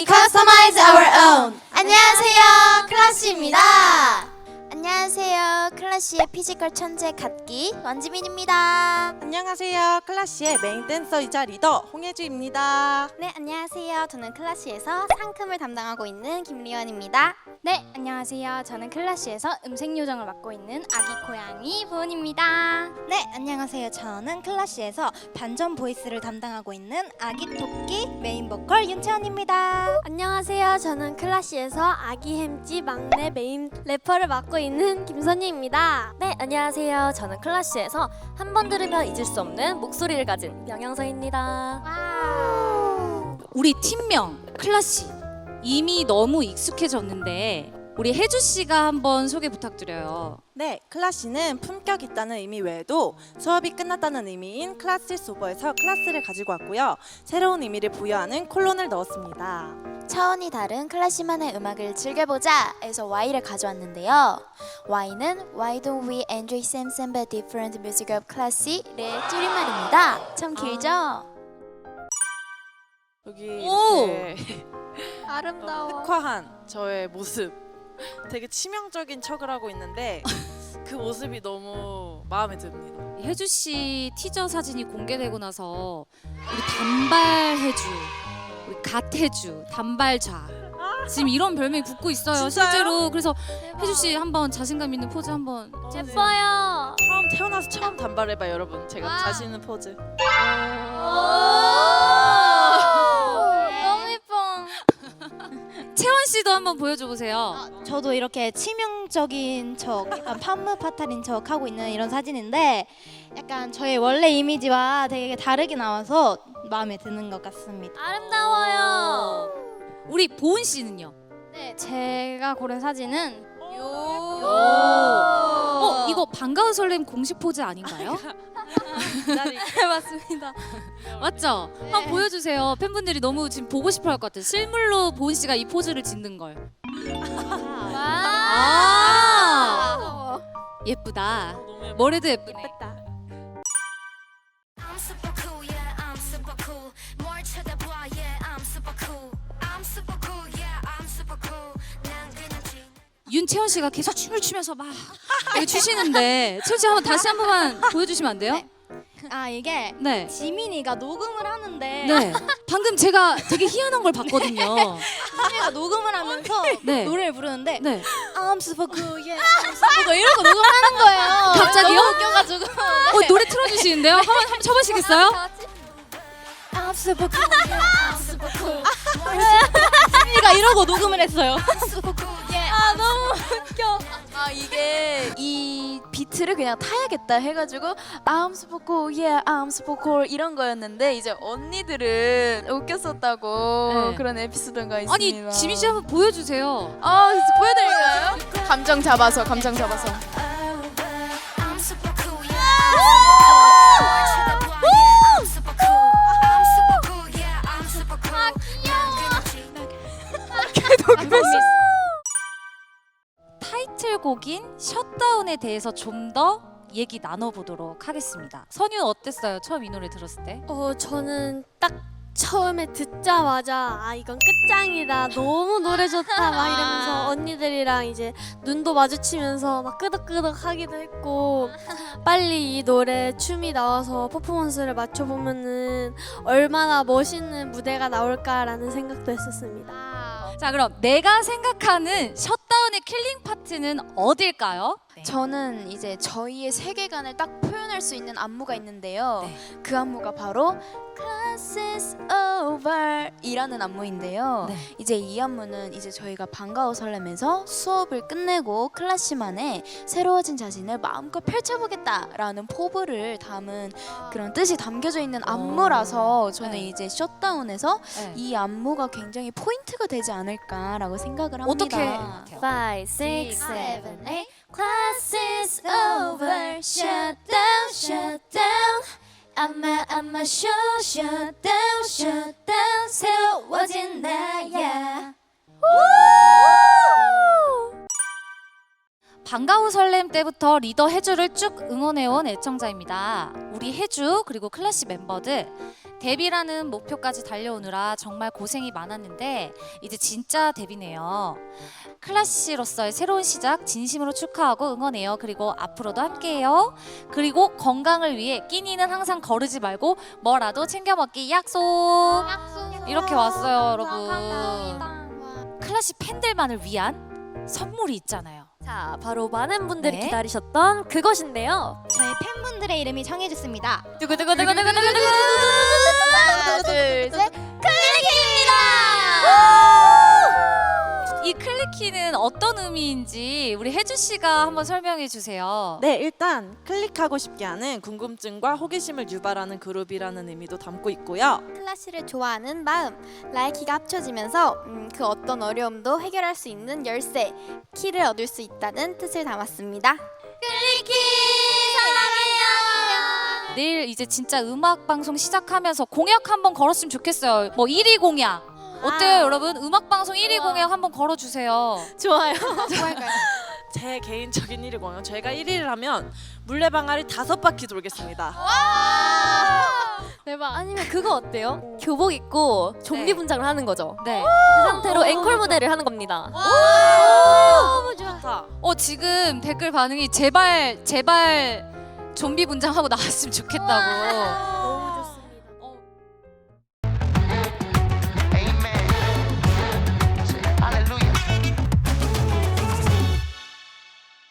We customize our own. 안녕하세요, 클라시입니다. 안녕하세요. 클래시의 피지컬 천재 갓기 원지민입니다. 안녕하세요. 클라시의 메인 댄서이자 리더 홍예주입니다. 네, 안녕하세요. 저는 클래시에서 상큼을 담당하고 있는 김리원입니다. 네, 안녕하세요. 저는 클래시에서 음색 요정을 맡고 있는 아기 고양이 부은입니다. 네, 안녕하세요. 저는 클래시에서 반전 보이스를 담당하고 있는 아기 토끼 메인 보컬 윤채원입니다. 안녕하세요. 저는 클래시에서 아기 햄찌 막내 메인 래퍼를 맡고 있는 김선희입니다. 네, 안녕하세요. 저는 클래시에서 한 번 들으면 잊을 수 없는 목소리를 가진 명영서입니다. 우리 팀명 클라시 이미 너무 익숙해졌는데 우리 혜주 씨가 한번 소개 부탁드려요. 네, 클라시는 품격 있다는 의미 외에도 수업이 끝났다는 의미인 클라시스 오버에서 클라스를 가지고 왔고요. 새로운 의미를 부여하는 콜론을 넣었습니다. 차원이 다른 클래시만의 음악을 즐겨보자 에서 Y를 가져왔는데요. Y는 Why don't we enjoy same same but different music of class의 줄임말입니다. 참 길죠? 여기 오! 이렇게 아름다워. 흑화한 저의 모습. 되게 치명적인 척을 하고 있는데 그 모습이 너무 마음에 듭니다. 혜주 씨 티저 사진이 공개되고 나서 우리 단발 혜주, 혜주, 단발좌 지금 이런 별명이 붙고 있어요. 진짜요? 실제로 그래서 혜주 씨 한번 자신감 있는 포즈 한번 예뻐요. 처음 태어나서 처음 단발해봐 여러분. 제가 와. 자신 있는 포즈. 너무 예뻐. 채원 씨도 한번 보여줘 보세요. 저도 이렇게 치명적인 척, 약간 판무 파탈인 척 하고 있는 이런 사진인데 약간 저의 원래 이미지와 되게 다르게 나와서 마음에 드는 것 같습니다. 아름다워요. 우리 보은 씨는요? 네, 제가 고른 사진은 어 이거 반가운 설렘 공식 포즈 아닌가요? 네, 맞습니다. 맞죠? 한번 보여주세요. 팬분들이 너무 지금 보고 싶어 할 것 같아요. 실물로 보은 씨가 이 포즈를 짓는 걸. 아, 예쁘다. 머리도 예쁘네. I'm super cool. 뭘 쳐다봐, yeah, I'm super cool. I'm super cool, yeah, I'm super cool. 난 그냥 지 윤채원 씨가 계속 춤을 추면서 막 이거 추시는데 채원 씨 한번 다시 한 번만 보여주시면 안 돼요? 아 이게 네. 지민이가 녹음을 하는데 네. 방금 제가 되게 희한한 걸 봤거든요. 지민이가 녹음을 하면서 네. 노래를 부르는데 네. I'm super cool, yeah, I'm super cool 이러고 녹음을 하는 거예요. 갑자기요? 너무 웃겨가지고 어, 노래 틀어주시는데요? 한번 한번 쳐보시겠어요? I'm super cool, yeah, I'm super cool. 지민이가 이러고 녹음을 했어요. 아 너무 웃겨. 아 이게 이 비트를 그냥 타야겠다 해가지고 I'm super cool, yeah, I'm super cool 이런 거였는데 이제 언니들은 웃겼었다고 네. 그런 에피소드가 있습니다. 아니 지민 씨 한번 보여주세요. 아 진짜 보여드릴까요? 감정 잡아서 감정 잡아서. 곡인 셧다운에 대해서 좀 더 얘기 나눠보도록 하겠습니다. 선유 어땠어요? 처음 이 노래 들었을 때? 어 저는 딱 처음에 듣자마자 아 이건 끝장이다 너무 노래 좋다 막 이러면서 언니들이랑 이제 눈도 마주치면서 막 끄덕끄덕 하기도 했고 빨리 이 노래 춤이 나와서 퍼포먼스를 맞춰보면은 얼마나 멋있는 무대가 나올까라는 생각도 했었습니다. 자 그럼 내가 생각하는 셧 킬링 파트는 어딜까요? 저는 이제 저희의 세계관을 딱 표현할 수 있는 안무가 있는데요. 네. 그 안무가 바로 is over 이라는 안무인데요. 네. 이제 이 안무는 이제 저희가 반가워 설레면서 수업을 끝내고 클래시만의 새로워진 자신을 마음껏 펼쳐보겠다라는 포부를 담은 그런 뜻이 담겨져 있는 안무라서 저는 네. 이제 셧다운에서 네. 이 안무가 굉장히 포인트가 되지 않을까라고 생각을 합니다. 어떻게? Five, six, seven, eight. Class is over. Shut down, shut down. Show, shut down, shut down. 새로워진 나야. 반가운 설렘 때부터 리더 혜주를 쭉 응원해온 애청자입니다. 우리 혜주 그리고 클래시 멤버들 데뷔라는 목표까지 달려오느라 정말 고생이 많았는데 이제 진짜 데뷔네요. 클래시로서의 새로운 시작 진심으로 축하하고 응원해요. 그리고 앞으로도 함께해요. 그리고 건강을 위해 끼니는 항상 거르지 말고 뭐라도 챙겨 먹기 약속. 이렇게 왔어요, 여러분. 클래시 팬들만을 위한 선물이 있잖아요. 자, 바로 많은 분들이 네. 기다리셨던 그것인데요. 저희 팬분들의 이름이 정해졌습니다. 하나, 둘, 셋. 이 클리키는 어떤 의미인지 우리 혜주 씨가 한번 설명해 주세요. 네, 일단 클릭하고 싶게 하는 궁금증과 호기심을 유발하는 그룹이라는 의미도 담고 있고요. 클래시를 좋아하는 마음, 라이키가 합쳐지면서 음, 그 어떤 어려움도 해결할 수 있는 열쇠, 키를 얻을 수 있다는 뜻을 담았습니다. 내일 이제 진짜 음악 방송 시작하면서 공약 한번 걸었으면 좋겠어요. 뭐 1위 공약. 어때요, 여러분? 음악 방송 1위 공약 한번 걸어 주세요. 좋아요. 제 개인적인 1위 공연 저희가 1위를 하면 물레방아를 다섯 바퀴 돌겠습니다. 대박. 아니면 그거 어때요? 교복 입고 좀비 네. 분장을 하는 거죠. 네. 그 상태로 앵콜 무대를 하는 겁니다. 좋다. 어, 지금 댓글 반응이 제발 제발 좀비 분장하고 나왔으면 좋겠다고.